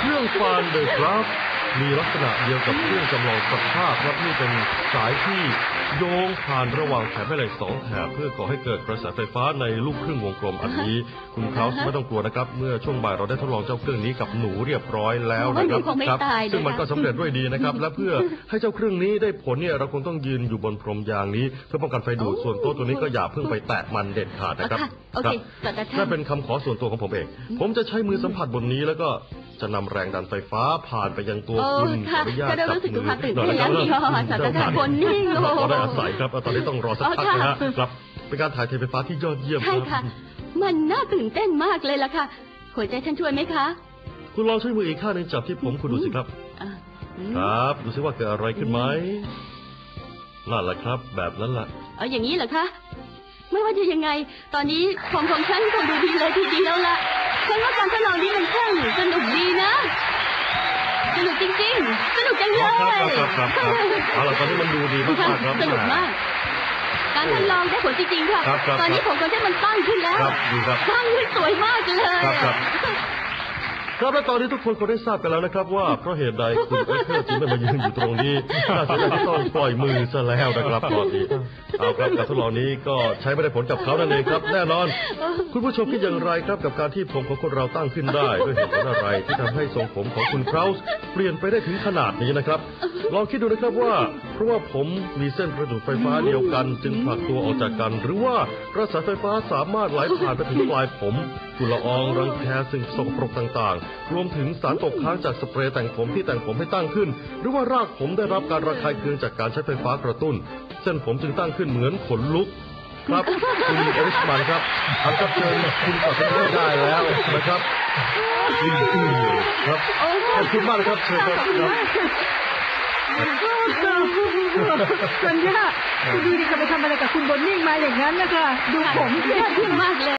เครื่อ งฟานเดอะครับมีลักษณะเดียวกับเครื่องจำลองสภาพครับนี่เป็นสายที่โยงผ่านระหว่างแถบแม่เหล็กสองแถบเพื่อก่อให้เกิดกระแสไฟฟ้าในลูกครึ่งวงกลมอันนี้ คุณคราวส์ไม่ต้องกลัวนะครับ เมื่อช่วงบ่ายเราได้ทดลองเจ้าเครื่องนี้กับหนูเรียบร้อยแล้วนะครัโอ้ยหนูคงไม่ครัตายนะคะ ซึ่งมันก็สำเร็จด้วยดีนะครับ และเพื่อให้เจ้าเครื่องนี้ได้ผลเนี่ยเราคงต้องยืนอยู่บนพรมยางนี้ เพื่อป้องกันไฟดูดส่วนโต๊ะตัวนี้ก็อย่าเพิ่งไปแตะมันเด็ดขาดนะครับค่ะโอครัเคบศาสตราจารนั่นย์เป็นคำขอส่วนตัวของผมเอง ผมจะใช้มือสัมผัสบนนี้แล้วก็จะนำแรงดันไฟฟ้าผ่านไปยังตัวโอ้คุณค่ะขออนุญาตก็ได้รู้สึกจัถึบงความตื่นหเต้นแล้วอยนี่ค่ะศาสตราจารย์คนนิ่งโอ้โหขอได้อาศัยครับตอนนี้ต้องรอสักพักอ๋อนะค่ะฮะครับเป็นการถ่ายเทไฟฟ้าที่ยอดเยี่ยมใช่คค่ะรับมันน่าตื่นเต้นมากเลยล่ะค่ะหัวใจท่านช่วยไหมคะ คุณลองใช้มืออีกข้างหนึงจับที่ผมคุณดูสิครับอะอืมครับ ดูสิว่าเกิดอะไรขึ้นไหมนั่นแหละครับ แบบนั้นแหละเอาอย่างนี้เหรอคะไม่ว่าจะยังไง ตอนนี้ของของฉันคงดูดีเลยทีเดียวละฉันว่าการทดลองนี้มันช่างสนุกดีนะสนุกจ ริงๆ สนุกจังเลครับยครับครับครับเอาล่ะตอนนี้มันดูดีมากๆครับ สนุกมาก การทดลองได้ผลจริงๆค่ะครับครับตอนนี้ผมของฉันมันตั้งขึ้นแล้วครับดีครับ ตั้งขึ้นสวยมากเลยครับครับ ครับและตอนนี้ทุกคนคงได้ทราบกันแล้วนะครับ ว่าเพราะเหตุใดคุณเอเธอร์จึงไม่มายืนอยู่ตรงนี้น่าจะได้ต้องปล่อยมือซะแล้วนะครับตอนนี้เอาครับการทดลองนี้ก็ใช้ไม่ได้ผลกับเขานั่นเองครับ แน่นอน คุณผู้ชมคิดอย่างไรครับกับการที่ผมของคนเราตั้งขึ้นได้ด้วยเหตุผลอะไรที่ทำให้ทรงผมของคุณเคราส์เปลี่ยนไปได้ถึงขนาดนี้นะครับลองคิดดูนะครับว่าเพราะว่าผมมีเส้นประจุไฟฟ้าเดียวกัน จึงผลักตัวออกจากกัน หรือว่ากระแสไฟฟ้าสามารถไหลผ่านไปถึงปลายผมฝุ่นละอองรังแคสิ่งสกปรกต่างๆ รวมถึงสารตกค้างจากสเปรย์แต่งผมที่แต่งผมให้ตั้งขึ้น หรือว่ารากผมได้รับการระคายเคืองจากการใช้ไฟฟ้ากระตุ้น เส้นผมจึงตั้งขึ้นเหมือนขนลุกครับคุณเอริสมันครับทำกับเชิญคุณตัดสินใจได้แล้วนะครับอืมครับขอบคุณมากเลยครับเชิญครับ ครับสัญญาคุณดีดีจะไปทำอะไรกับคุณบนนิ่งมาอย่างนั้นนะคะ ดูผมยอดเยี่มากเลย